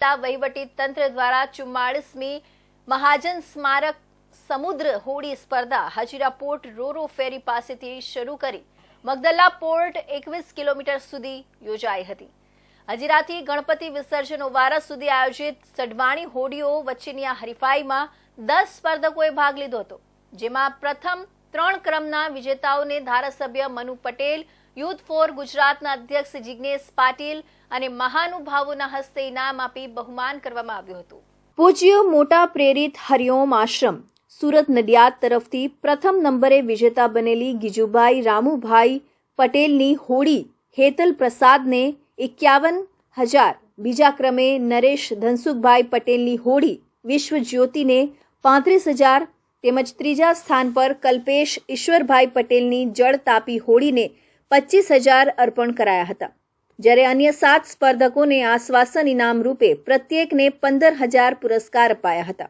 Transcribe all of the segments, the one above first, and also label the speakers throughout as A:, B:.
A: વહીવટી તંત્ર દ્વારા ચુમ્માળીસમી મહાજન સ્મારક સમુદ્ર હોડી સ્પર્ધા હજીરા પોર્ટ રોરો ફેરી પાસેથી શરૂ કરી મગદલ્લા પોર્ટ એકવીસ કિલોમીટર સુધી યોજાઈ હતી. હજીરાથી ગણપતિ વિસર્જન વારસ સુધી આયોજિત સઢવાણી હોડીઓ વચ્ચેની આ હરીફાઈમાં દસ સ્પર્ધકોએ ભાગ લીધો હતો, જેમાં પ્રથમ ત્રણ ક્રમના વિજેતાઓને ધારાસભ્ય મનુ પટેલ, યુથ ફોર ગુજરાતના અધ્યક્ષ જિજ્ઞેશ પાટીલ અને મહાનુભાવોના હસ્તે ઇનામ આપી બહુમાન કરવામાં આવ્યું હતું. પૂજ્ય મોટા પ્રેરિત હરિઓમ આશ્રમ, સુરત નડિયાદ તરફથી પ્રથમ નંબરે વિજેતા બનેલી ગીજુભાઈ રામુભાઈ પટેલની હોડી હેતલ પ્રસાદને એકાવન હજાર, બીજા ક્રમે નરેશ ધનસુખભાઈ પટેલની હોડી વિશ્વ જ્યોતિને પાંત્રીસ હજાર તેમજ ત્રીજા સ્થાન પર કલ્પેશ ઈશ્વરભાઈ પટેલની જળ તાપી હોડીને પચીસ હજાર અર્પણ કરાયા હતા. જ્યારે અન્ય સાત સ્પર્ધકોને આશ્વાસન ઇનામ રૂપે પ્રત્યેકને પંદર હજાર પુરસ્કાર અપાયા હતા.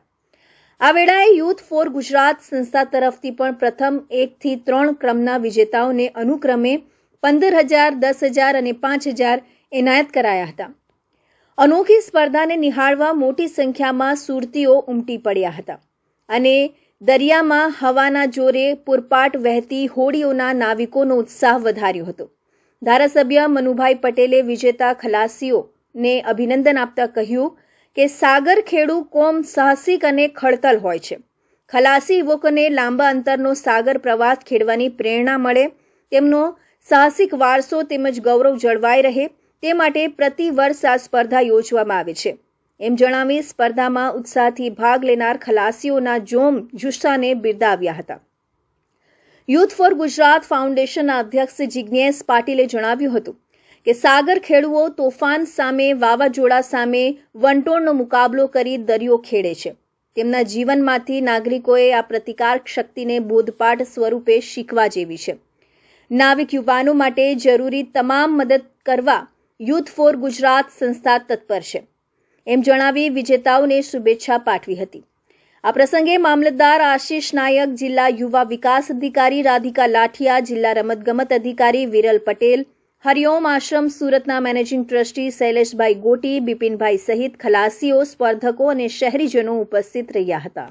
A: આ વેળાએ યુથ ફોર ગુજરાત સંસ્થા તરફથી પણ પ્રથમ એકથી ત્રણ ક્રમના વિજેતાઓને અનુક્રમે પંદર હજાર, દસ હજાર અને પાંચ હજાર એનાયત કરાયા હતા. અનોખી સ્પર્ધાને નિહાળવા મોટી સંખ્યામાં સુરતીઓ ઉમટી પડ્યા હતા. અને દરિયામાં હવાના જોરે પૂરપાટ વહેતી હોડીઓના નાવિકોનો ઉત્સાહ વધાર્યો હતો. ધારાસભ્ય મનુભાઈ પટેલે વિજેતા ખલાસીઓને અભિનંદન આપતા કહ્યું કે સાગર ખેડુ કોમ સાહસિક અને ખડતલ હોય છે. ખલાસી યુવકોને લાંબા અંતરનો સાગર પ્રવાસ ખેડવાની પ્રેરણા મળે, તેમનો સાહસિક વારસો તેમજ ગૌરવ જળવાઈ રહે, તે માટે પ્રતિ વર્ષ આ સ્પર્ધા યોજવામાં આવે છે. એમ જણાવી સ્પર્ધામાં ઉત્સાહથી ભાગ લેનાર ખલાસીઓના જોમ જુસ્સાને બિરદાવ્યા હતા. યુથ ફોર ગુજરાત ફાઉન્ડેશનના અધ્યક્ષ જિજ્ઞેશ પાટીલે જણાવ્યું હતું કે સાગર ખેડૂઓ તોફાન સામે વાવાઝોડા સામે વંટોળનો મુકાબલો કરી દરિયો ખેડે છે. તેમના જીવનમાંથી નાગરિકોએ આ પ્રતિકાર શક્તિને બોધપાઠ સ્વરૂપે શીખવા જેવી છે. નાવિક યુવાનો માટે જરૂરી તમામ મદદ કરવા યુથ ફોર ગુજરાત સંસ્થા તત્પર છે. એમ જણાવી વિજેતાઓને શુભેચ્છા પાઠવી હતી. આ પ્રસંગે મામલતદાર આશીષ નાયક, જિલ્લા યુવા વિકાસ અધિકારી રાધિકા લાઠિયા, જિલ્લા રમતગમત અધિકારી વિરલ પટેલ, હરિઓમ આશ્રમ સુરતના મેનેજિંગ ટ્રસ્ટી શૈલેષભાઈ ગોટી, બિપિનભાઈ સહિત ખલાસીઓ, સ્પર્ધકો અને શહેરીજનો ઉપસ્થિત રહ્યા હતા.